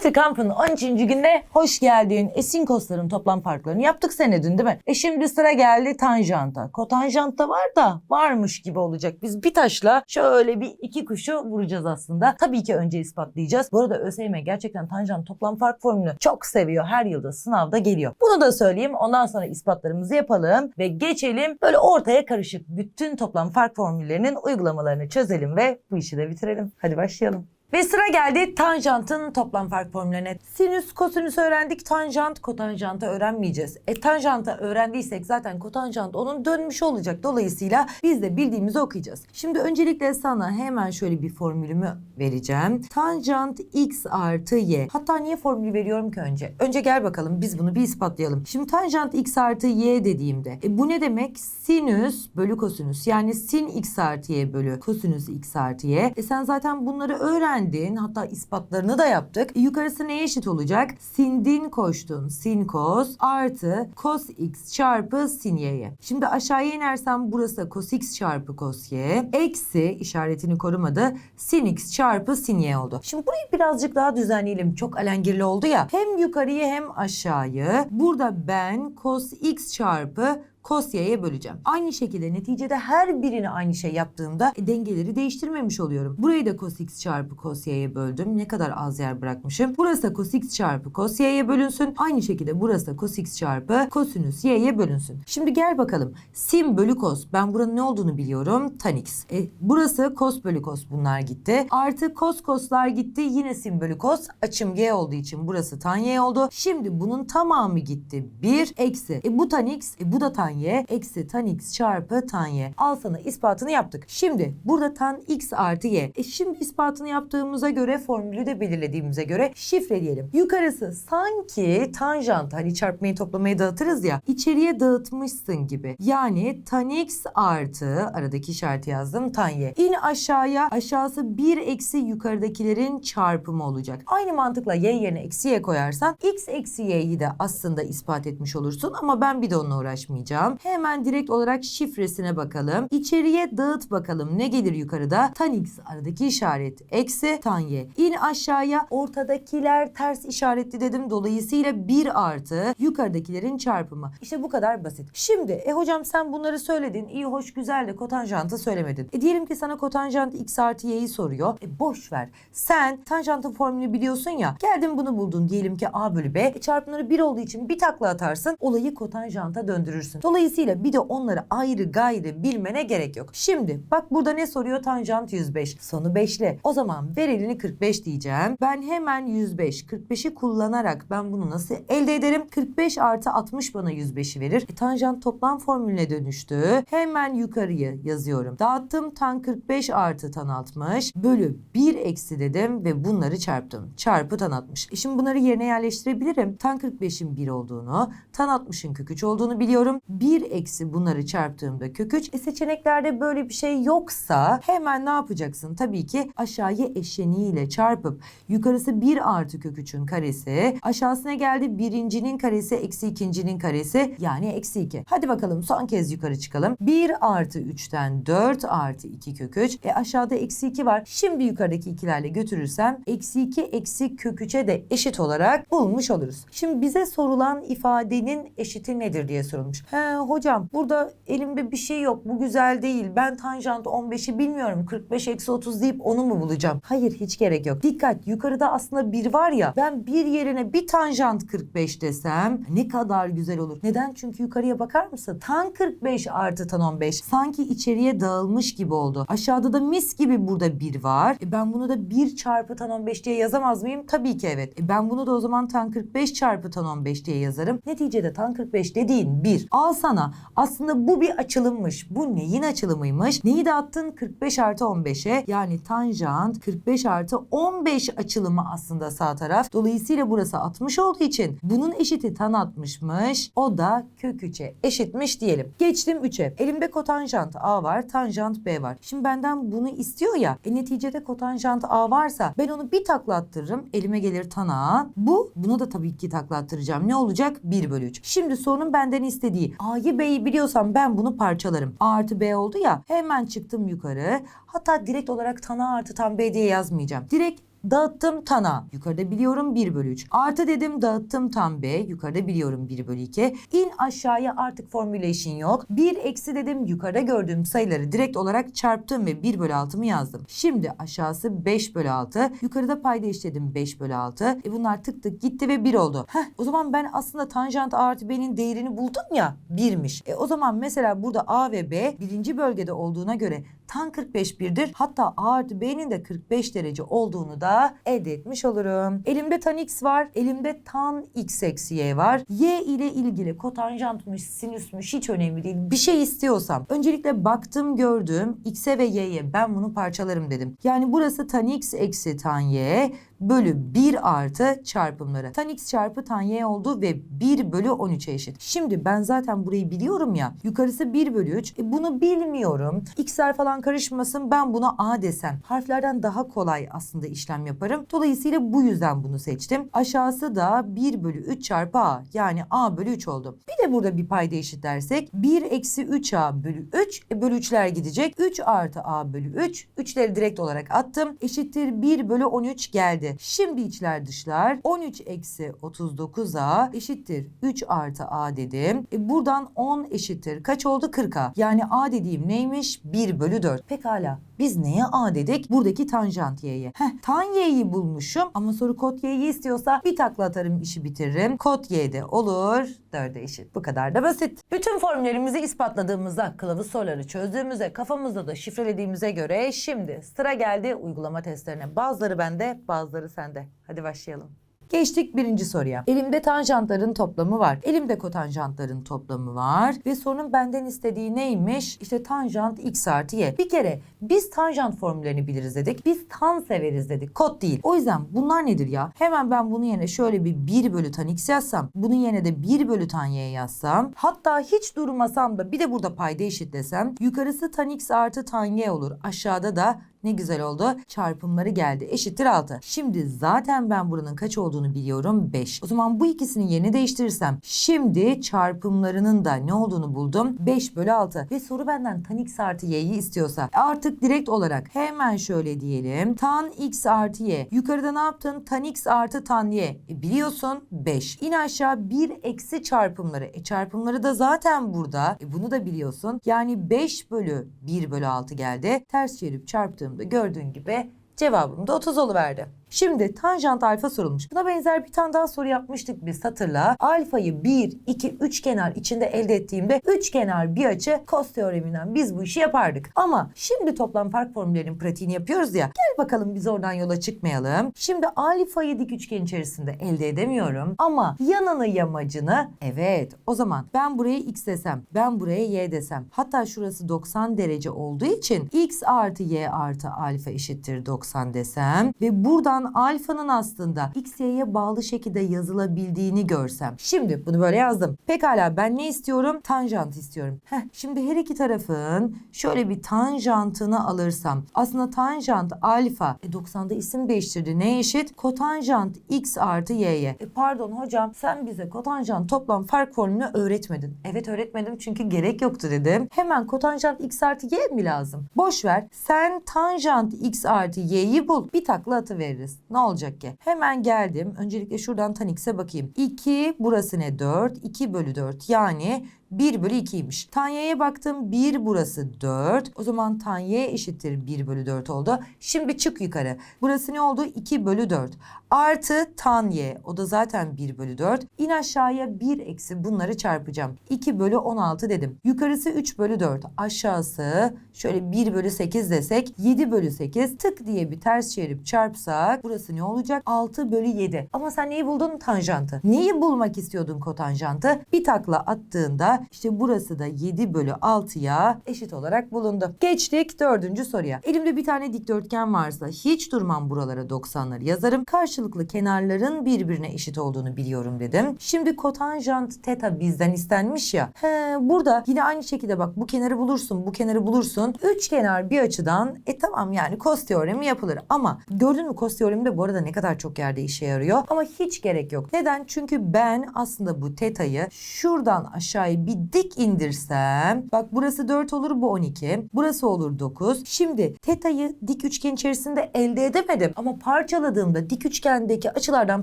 Geometri kampının 13. gününe hoş geldin. Esinkosların toplam farklarını yaptık senedin değil mi? E şimdi sıra geldi tanjanta. Kotanjant da var da varmış gibi olacak. Biz bir taşla şöyle bir iki kuşu vuracağız aslında. Tabii ki önce ispatlayacağız. Bu arada ÖSYM gerçekten tanjant toplam fark formülünü çok seviyor. Her yılda sınavda geliyor. Bunu da söyleyeyim. Ondan sonra ispatlarımızı yapalım ve geçelim. Böyle ortaya karışık bütün toplam fark formüllerinin uygulamalarını çözelim ve bu işi de bitirelim. Hadi başlayalım. Ve sıra geldi tanjantın toplam fark formüllerine. Sinüs, kosinüs öğrendik. Tanjant, kotanjantı öğrenmeyeceğiz. E tanjanta öğrendiysek zaten kotanjant onun dönmüş olacak. Dolayısıyla biz de bildiğimizi okuyacağız. Şimdi öncelikle sana hemen şöyle bir formülümü vereceğim. Tanjant x artı y. Hatta niye formülü veriyorum ki önce? Önce gel bakalım biz bunu bir ispatlayalım. Şimdi tanjant x artı y dediğimde e, bu ne demek? Sinüs bölü kosinüs. Yani sin x artı y bölü kosinüs x artı y. E sen zaten bunları öğrendin. Hatta ispatlarını da yaptık. Yukarısı neye eşit olacak? Sindin koştun. Sin kos artı cos x çarpı sin y'ye. Şimdi aşağıya inersem burası cos x çarpı cos y. Eksi işaretini korumadı. Sin x çarpı sin y oldu. Şimdi burayı birazcık daha düzenleyelim. Çok alengirli oldu ya. Hem yukarıyı hem aşağıyı. Burada ben cos x çarpı cos y'ye böleceğim. Aynı şekilde neticede her birini aynı şey yaptığımda e, dengeleri değiştirmemiş oluyorum. Burayı da cos x çarpı cos y'ye böldüm. Ne kadar az yer bırakmışım. Burası da cos x çarpı cos y'ye bölünsün. Aynı şekilde burası da cos x çarpı kosinüs y'ye bölünsün. Şimdi gel bakalım. Sin bölü cos. Ben buranın ne olduğunu biliyorum. Tan x. E, burası cos bölü cos bunlar gitti. Artı cos coslar gitti. Yine sin bölü cos. Açım y olduğu için burası tan y oldu. Şimdi bunun tamamı gitti. 1 eksi. E, bu tan x. E, bu da tan y eksi tan x çarpı tan y. Al sana ispatını yaptık. Şimdi burada tan x artı y. E şimdi ispatını yaptığımıza göre formülü de belirlediğimize göre şifre diyelim. Yukarısı sanki tanjant hani çarpmayı toplamayı dağıtırız ya içeriye dağıtmışsın gibi. Yani tan x artı aradaki işareti yazdım tan y. İn aşağıya aşağısı 1 eksi yukarıdakilerin çarpımı olacak. Aynı mantıkla y yerine eksi y koyarsan x eksi y'yi de aslında ispat etmiş olursun ama ben bir de onunla uğraşmayacağım. Hemen direkt olarak şifresine bakalım. İçeriye dağıt bakalım. Ne gelir yukarıda? Tan x aradaki işaret eksi tan y. İn aşağıya ortadakiler ters işaretli dedim. Dolayısıyla 1 artı yukarıdakilerin çarpımı. İşte bu kadar basit. Şimdi e hocam sen bunları söyledin. İyi hoş güzel de kotanjantı söylemedin. E diyelim ki sana kotanjant x artı y'yi soruyor. E boş ver. Sen tanjantın formülünü biliyorsun ya. Geldin bunu buldun. Diyelim ki a bölü b. E çarpımları 1 olduğu için bir takla atarsın. Olayı kotanjanta döndürürsün. Dolayısıyla bir de onları ayrı gayrı bilmene gerek yok. Şimdi bak burada ne soruyor? Tanjant 105. Sonu 5'li. O zaman ver elini 45 diyeceğim. Ben hemen 105. 45'i kullanarak ben bunu nasıl elde ederim? 45 artı 60 bana 105'i verir. E, tanjant toplam formülüne dönüştü. Hemen yukarıyı yazıyorum. Dağıttım tan 45 artı tan 60 bölü 1 eksi dedim ve bunları çarptım. Çarpı tan 60. E şimdi bunları yerine yerleştirebilirim. Tan 45'in 1 olduğunu, tan 60'ın kök 3 olduğunu biliyorum. 1 eksi bunları çarptığımda kök 3. E seçeneklerde böyle bir şey yoksa hemen ne yapacaksın? Tabii ki aşağıya eşleniğiyle çarpıp yukarısı 1 artı kök 3'ün karesi. Aşağısına geldi birincinin karesi eksi ikincinin karesi yani eksi 2. Hadi bakalım son kez yukarı çıkalım. 1 artı 3'ten 4 artı 2 kök 3. E aşağıda eksi 2 var. Şimdi yukarıdaki ikilerle götürürsem eksi 2 eksi kök 3'e de eşit olarak bulmuş oluruz. Şimdi bize sorulan ifadenin eşiti nedir diye sorulmuş. He hocam burada elimde bir şey yok bu güzel değil. Ben tanjant 15'i bilmiyorum 45 eksi 30 deyip onu mu bulacağım? Hayır hiç gerek yok. Dikkat yukarıda aslında bir var ya ben bir yerine bir tanjant 45 desem ne kadar güzel olur. Neden? Çünkü yukarıya bakar mısın? Tan 45 artı tan 15 sanki içeriye dağılmış gibi oldu. Aşağıda da mis gibi burada bir var. E ben bunu da 1 çarpı tan 15 diye yazamaz mıyım? Tabii ki evet. E ben bunu da o zaman tan 45 çarpı tan 15 diye yazarım. Neticede tan 45 dediğin 1. Al sana. Aslında bu bir açılımmış. Bu neyin açılımıymış? Neyi dağıttın? 45 artı 15'e. Yani tanjant 45 artı 15 açılımı aslında sağ taraf. Dolayısıyla burası 60 olduğu için bunun eşiti tan 60'mış. O da kök 3'e eşitmiş diyelim. Geçtim 3'e. Elimde kotanjant A var, tanjant B var. Şimdi benden bunu istiyor ya. E neticede kotanjant A varsa ben onu bir takla attırırım. Elime gelir tan A. Bu, buna da tabii ki takla attıracağım. Ne olacak? 1 bölü 3. Şimdi sorunun benden istediği A'yı B'yi biliyorsam ben bunu parçalarım. A artı B oldu ya. Hemen çıktım yukarı. Hatta direkt olarak tan A artı tan B diye yazmayacağım. Direkt Dağıttım tana. Yukarıda biliyorum 1 bölü 3. Artı dedim dağıttım tan B. Yukarıda biliyorum 1 bölü 2. İn aşağıya artık formülation yok. 1 eksi dedim yukarıda gördüğüm sayıları direkt olarak çarptım ve 1 bölü 6'mı yazdım. Şimdi aşağısı 5 bölü 6. Yukarıda payda işledim 5 bölü 6. E bunlar tık tık gitti ve 1 oldu. Heh, o zaman ben aslında tanjant A artı B'nin değerini buldum ya 1'miş. E o zaman mesela burada A ve B birinci bölgede olduğuna göre tan 45 birdir. Hatta A artı B'nin de 45 derece olduğunu da elde etmiş olurum. Elimde tan x var. Elimde tan x eksi y var. Y ile ilgili kotanjantmış, sinüsmüş hiç önemli değil. Bir şey istiyorsam öncelikle baktım gördüm x'e ve y'ye ben bunu parçalarım dedim. Yani burası tan x eksi tan y bölü 1 artı çarpımları. Tan x çarpı tan y oldu ve 1 bölü 13'e eşit. Şimdi ben zaten burayı biliyorum ya. Yukarısı 1 bölü 3. E bunu bilmiyorum. X'ler falan karışmasın ben buna A desem. Harflerden daha kolay aslında işlem yaparım. Dolayısıyla bu yüzden bunu seçtim. Aşağısı da 1 bölü 3 çarpı A. Yani A bölü 3 oldu. Bir de burada bir payda eşitlersek 1 eksi 3A bölü 3. E bölü 3'ler gidecek. 3 artı A bölü 3. 3'leri direkt olarak attım. Eşittir 1 bölü 13 geldi. Şimdi içler dışlar 13 eksi 39A eşittir 3 artı A dedim. E buradan 10 eşittir. Kaç oldu? 40A. Yani A dediğim neymiş? 1 bölü 4. Pekala. Biz neye A dedik? Buradaki tanjant y'ye. Heh, tan y'yi bulmuşum ama soru kod y'yi istiyorsa bir takla atarım işi bitiririm. Kod y'de olur. 4'e eşit. Bu kadar da basit. Bütün formüllerimizi ispatladığımızda, kılavuz soruları çözdüğümüzde, kafamızda da şifrelediğimize göre şimdi sıra geldi uygulama testlerine. Bazıları bende, bazıları sende. Hadi başlayalım. Geçtik birinci soruya. Elimde tanjantların toplamı var. Elimde kotanjantların toplamı var. Ve sorunun benden istediği neymiş? İşte tanjant x artı y. Bir kere biz tanjant formüllerini biliriz dedik. Biz tan severiz dedik. Kod değil. O yüzden bunlar nedir ya? Hemen ben bunun yerine şöyle bir 1 bölü tan x yazsam. Bunun yerine de 1 bölü tan y yazsam. Hatta hiç durmasam da bir de burada payda eşitlesem. Yukarısı tan x artı tan y olur. Aşağıda da ne güzel oldu. Çarpımları geldi. Eşittir 6. Şimdi zaten ben buranın kaç olduğunu biliyorum. 5. O zaman bu ikisini yerini değiştirirsem şimdi çarpımlarının da ne olduğunu buldum. 5 bölü 6. Ve soru benden tan x artı y'yi istiyorsa artık direkt olarak hemen şöyle diyelim. Tan x artı y. Yukarıda ne yaptın? Tan x artı tan y. E biliyorsun 5. İn aşağı 1 eksi çarpımları. E çarpımları da zaten burada. E bunu da biliyorsun. Yani 5 bölü 1 bölü 6 geldi. Ters çevirip çarptığımda gördüğün gibi cevabım da 30 oluverdi. Şimdi tanjant alfa sorulmuş. Buna benzer bir tane daha soru yapmıştık biz hatırla. Alfayı 1, 2, 3 kenar içinde elde ettiğimde 3 kenar bir açı cos teoreminden biz bu işi yapardık. Ama şimdi toplam fark formüllerinin pratiğini yapıyoruz ya. Gel bakalım biz oradan yola çıkmayalım. Şimdi alfayı dik üçgen içerisinde elde edemiyorum. Ama yanını yamacını evet o zaman ben buraya x desem ben buraya y desem hatta şurası 90 derece olduğu için x artı y artı alfa eşittir 90 desem ve buradan alfanın aslında x bağlı şekilde yazılabildiğini görsem. Şimdi bunu böyle yazdım. Pekala ben ne istiyorum? Tanjant istiyorum. Heh, şimdi her iki tarafın şöyle bir tanjantını alırsam aslında tanjant alfa e 90'da isim değiştirdi. Ne eşit? Kotanjant x artı y'ye. E pardon hocam sen bize kotanjant toplam fark formülünü öğretmedin. Evet öğretmedim çünkü gerek yoktu dedim. Hemen kotanjant x artı y mi lazım? Boş ver. Sen tanjant x artı y'yi bul. Bir takla atıveririz. Ne olacak ki? Hemen geldim. Öncelikle şuradan tan x'e bakayım. 2 burası ne? 4. 2 bölü 4 yani 1 bölü 2'ymiş. Tan y'ye baktım 1 burası 4. O zaman tan y eşittir 1 bölü 4 oldu. Şimdi çık yukarı. Burası ne oldu? 2 bölü 4. Artı tan y. O da zaten 1 bölü 4. İn aşağıya 1 eksi bunları çarpacağım. 2 bölü 16 dedim. Yukarısı 3 bölü 4. Aşağısı şöyle 1 bölü 8 desek 7 bölü 8. Tık diye bir ters çevirip çarpsak burası ne olacak? 6 bölü 7. Ama sen neyi buldun? Tanjantı. Neyi bulmak istiyordun kotanjantı? Bir takla attığında işte burası da 7 bölü 6'ya eşit olarak bulundu. Geçtik dördüncü soruya. Elimde bir tane dikdörtgen varsa hiç durmam buralara 90'ları yazarım. Karşılıklı kenarların birbirine eşit olduğunu biliyorum dedim. Şimdi kotanjant teta bizden istenmiş ya. He, burada yine aynı şekilde bak bu kenarı bulursun bu kenarı bulursun. Üç kenar bir açıdan e tamam yani kos teoremi yapılır. Ama gördün mü kos teoremi de bu arada ne kadar çok yerde işe yarıyor. Ama hiç gerek yok. Neden? Çünkü ben aslında bu teta'yı şuradan aşağıya bir dik indirsem bak burası 4 olur bu 12. Burası olur 9. Şimdi teta'yı dik üçgen içerisinde elde edemedim ama parçaladığımda dik üçgendeki açılardan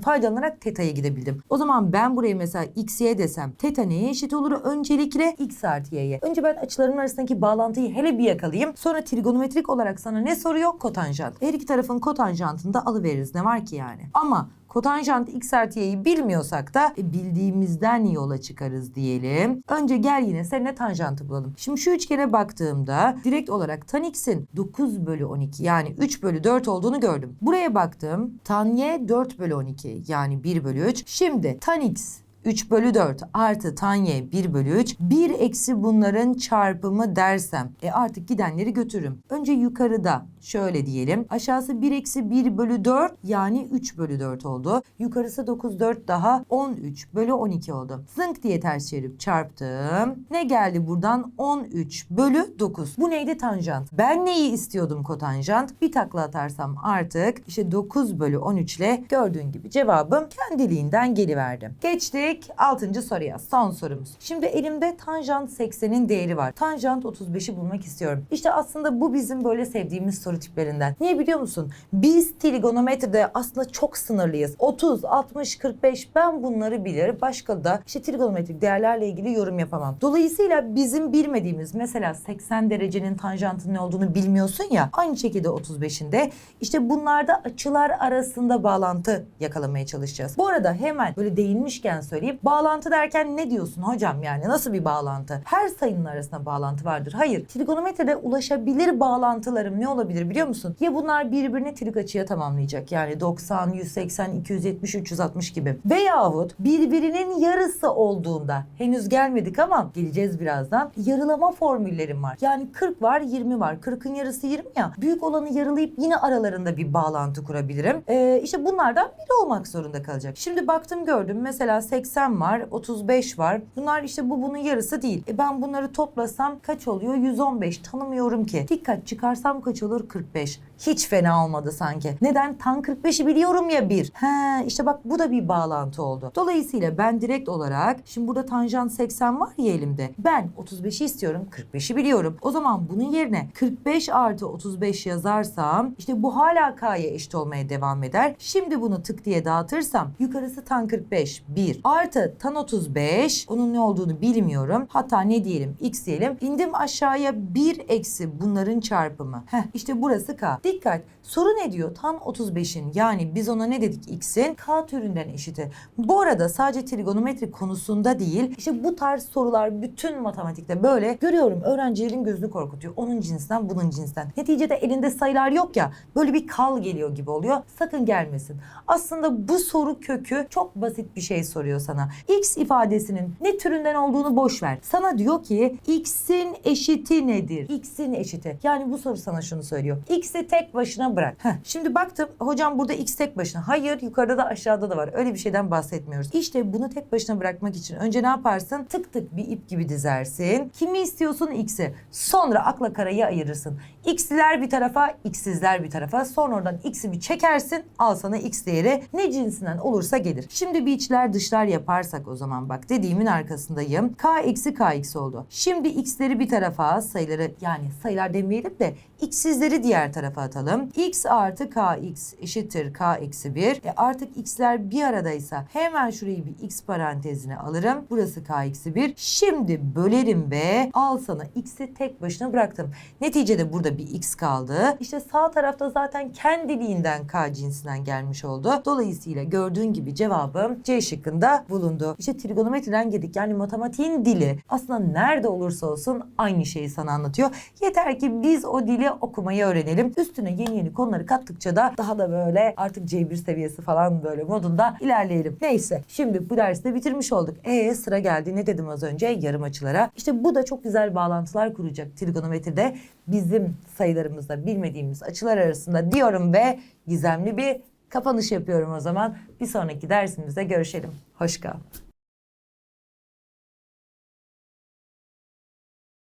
faydalanarak teta'ya gidebildim. O zaman ben buraya mesela x, y desem teta neye eşit olur? Öncelikle x artı y'ye. Önce ben açıların arasındaki bağlantıyı hele bir yakalayayım. Sonra trigonometrik olarak sana ne soruyor? Kotanjant. Her iki tarafın kotanjantını da alıveririz. Ne var ki yani? Ama kotanjant x artı y'yi bilmiyorsak da e, bildiğimizden yola çıkarız diyelim. Önce gel yine seninle tanjantı bulalım. Şimdi şu üçgene baktığımda direkt olarak tan x'in 9 bölü 12 yani 3 bölü 4 olduğunu gördüm. Buraya baktım tan y 4 bölü 12 yani 1 bölü 3. Şimdi tan x 3 bölü 4 artı tan y 1 bölü 3. 1 eksi bunların çarpımı dersem. E artık gidenleri götürürüm. Önce yukarıda şöyle diyelim. Aşağısı 1 eksi 1 bölü 4 yani 3 bölü 4 oldu. Yukarısı 9 4 daha 13 bölü 12 oldu. Zınk diye ters çevirip çarptım. Ne geldi buradan? 13 bölü 9. Bu neydi tanjant? Ben neyi istiyordum kotanjant? Bir takla atarsam artık işte 9 bölü 13 ile gördüğün gibi cevabım kendiliğinden geliverdi. Geçtik 6. soruya. Son sorumuz. Şimdi elimde tanjant 80'in değeri var. Tanjant 35'i bulmak istiyorum. İşte aslında bu bizim böyle sevdiğimiz soru tiplerinden. Niye biliyor musun? Biz trigonometride aslında çok sınırlıyız. 30, 60, 45 ben bunları bilirim. Başka da işte trigonometrik değerlerle ilgili yorum yapamam. Dolayısıyla bizim bilmediğimiz mesela 80 derecenin tanjantının ne olduğunu bilmiyorsun ya. Aynı şekilde 35'inde işte bunlarda açılar arasında bağlantı yakalamaya çalışacağız. Bu arada hemen böyle değinmişken söyleyeyim. Bağlantı derken ne diyorsun hocam yani nasıl bir bağlantı? Her sayının arasında bağlantı vardır. Hayır. Trigonometride ulaşabilir bağlantılarım ne olabilir biliyor musun? Ya bunlar birbirini trik açıya tamamlayacak. Yani 90, 180, 270, 360 gibi. Veyahut birbirinin yarısı olduğunda henüz gelmedik ama geleceğiz birazdan. Yarılama formüllerim var. Yani 40 var, 20 var. 40'ın yarısı 20 ya. Büyük olanı yarılayıp yine aralarında bir bağlantı kurabilirim. Ee, işte bunlardan biri olmak zorunda kalacak. Şimdi baktım gördüm. Mesela 80 var, 35 var. Bunlar işte bu bunun yarısı değil. E ben bunları toplasam kaç oluyor? 115. Tanımıyorum ki. Dikkat çıkarsam kaç olur? 45. Hiç fena olmadı sanki. Neden? Tan 45'i biliyorum ya bir. He işte bak bu da bir bağlantı oldu. Dolayısıyla ben direkt olarak şimdi burada tanjant 80 var ya elimde. Ben 35'i istiyorum. 45'i biliyorum. O zaman bunun yerine 45 artı 35 yazarsam işte bu hala k'ya eşit olmaya devam eder. Şimdi bunu tık diye dağıtırsam yukarısı tan 45 1 artı tan 35 onun ne olduğunu bilmiyorum. Hatta ne diyelim x diyelim. İndim aşağıya 1 eksi bunların çarpımı. Heh işte burası k. Dikkat soru ne diyor? Tan 35'in yani biz ona ne dedik x'in k türünden eşiti. Bu arada sadece trigonometri konusunda değil işte bu tarz sorular bütün matematikte böyle görüyorum öğrencilerin gözünü korkutuyor. Onun cinsinden bunun cinsinden. Neticede elinde sayılar yok ya böyle bir kal geliyor gibi oluyor. Sakın gelmesin. Aslında bu soru kökü çok basit bir şey soruyor sana. X ifadesinin ne türünden olduğunu boş ver. Sana diyor ki x'in eşiti nedir? X'in eşiti. Yani bu soru sana şunu söylüyor. X'i tek başına bırak. Heh, şimdi baktım hocam burada x tek başına. Hayır yukarıda da aşağıda da var. Öyle bir şeyden bahsetmiyoruz. İşte bunu tek başına bırakmak için önce ne yaparsın? Tık tık bir ip gibi dizersin. Kimi istiyorsun? X'i. Sonra akla karayı ayırırsın. X'liler bir tarafa, X'sizler bir tarafa. Sonra oradan X'i bir çekersin. Al sana X değeri. Ne cinsinden olursa gelir. Şimdi bir içler dışlar yaparsak o zaman bak dediğimin arkasındayım. K eksi KX oldu. Şimdi X'leri bir tarafa sayıları yani sayılar demeyelim de X'sizleri diğer tarafa atalım. X artı KX eşittir K eksi 1. E artık X'ler bir aradaysa hemen şurayı bir X parantezine alırım. Burası K eksi 1. Şimdi bölerim ve al sana X'i tek başına bıraktım. Neticede burada bir X kaldı. İşte sağ tarafta zaten kendiliğinden K cinsinden gelmiş oldu. Dolayısıyla gördüğün gibi cevabım C şıkkında bulundu. İşte trigonometriden girdik. Yani matematiğin dili aslında nerede olursa olsun aynı şeyi sana anlatıyor. Yeter ki biz o dili okumayı öğrenelim. Üstüne yeni yeni konuları kattıkça da daha da böyle artık C1 seviyesi falan böyle modunda ilerleyelim. Neyse şimdi bu dersi de bitirmiş olduk. E sıra geldi ne dedim az önce yarım açılara. İşte bu da çok güzel bağlantılar kuracak trigonometride bizim sayılarımızda bilmediğimiz açılar arasında diyorum ve gizemli bir kapanış yapıyorum o zaman. Bir sonraki dersimizde görüşelim. Hoş kal.